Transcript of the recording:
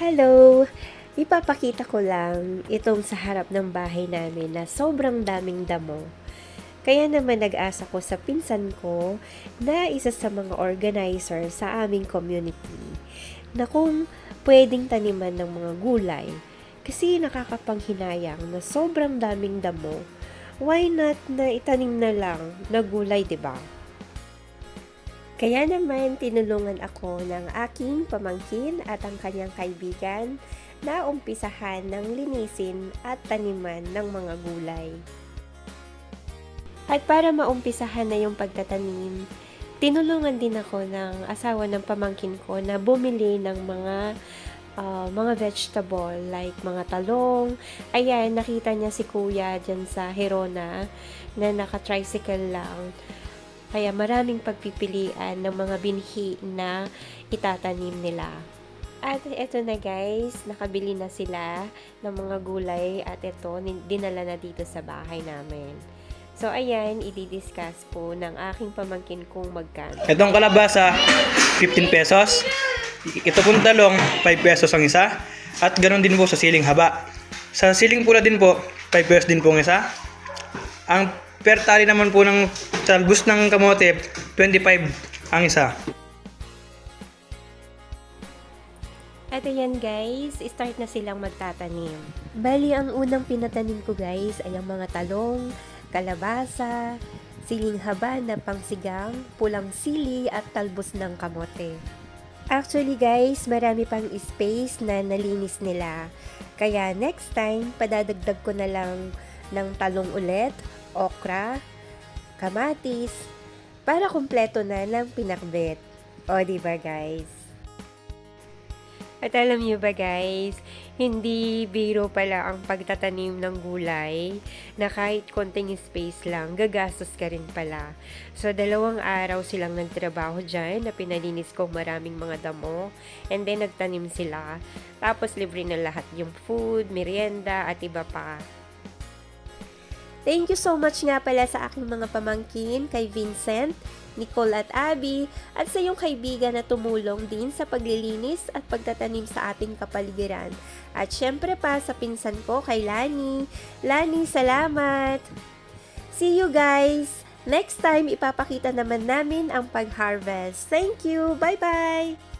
Hello! Ipapakita ko lang itong sa harap ng bahay namin na sobrang daming damo. Kaya naman nag-asa ko sa pinsan ko na isa sa mga organizer sa aming community na kung pwedeng taniman ng mga gulay. Kasi nakakapanghinayang na sobrang daming damo. Why not na itanim na lang na gulay, 'di ba? Kaya naman tinulungan ako ng aking pamangkin at ang kanyang kaibigan na umpisahan ng linisin at taniman ng mga gulay. At para maumpisahan na yung pagtatanim, tinulungan din ako ng asawa ng pamangkin ko na bumili ng mga ah, mga vegetable like mga talong. Ayan, nakita niya si kuya dyan sa Herona na naka-tricycle lang. Kaya maraming pagpipilian ng mga binhi na itatanim nila. At eto na guys, nakabili na sila ng mga gulay at nin- dinala na dito sa bahay namin. So ayan, i-discuss po ng aking pamangkin kung magkano. Itong kalabasa, 15 pesos. Ito pong talong, 5 pesos ang isa. At ganoon din po sa siling haba. Sa siling pula din po, 5 pesos din po ang isa. Ang per tali naman po ng talbos ng kamote, 25 ang isa. At ayan guys, start na silang magtatanim. Bali, ang unang pinatanim ko guys ay ang mga talong, kalabasa, siling haba na pangsigang, pulang sili at talbos ng kamote. Actually guys, marami pang space na nalinis nila. Kaya next time, padadagdag ko na lang ng talong ulit, okra, kamatis, para kumpleto na ng pinakbet. O, di ba guys? At alam niyo ba guys, hindi biro pala ang pagtatanim ng gulay na kahit konting space lang, gagastos ka rin pala. So, dalawang araw silang nagtrabaho dyan na pinalinis ko maraming mga damo and then nagtanim sila. Tapos libre na lahat yung food, merienda at iba pa. Thank you so much nga pala sa aking mga pamangkin, kay Vincent, Nicole at Abby, at sa iyong kaibigan na tumulong din sa paglilinis at pagtatanim sa ating kapaligiran. At syempre pa sa pinsan ko kay Lani. Lani, salamat! See you guys! Next time, ipapakita naman namin ang pag-harvest. Thank you! Bye-bye!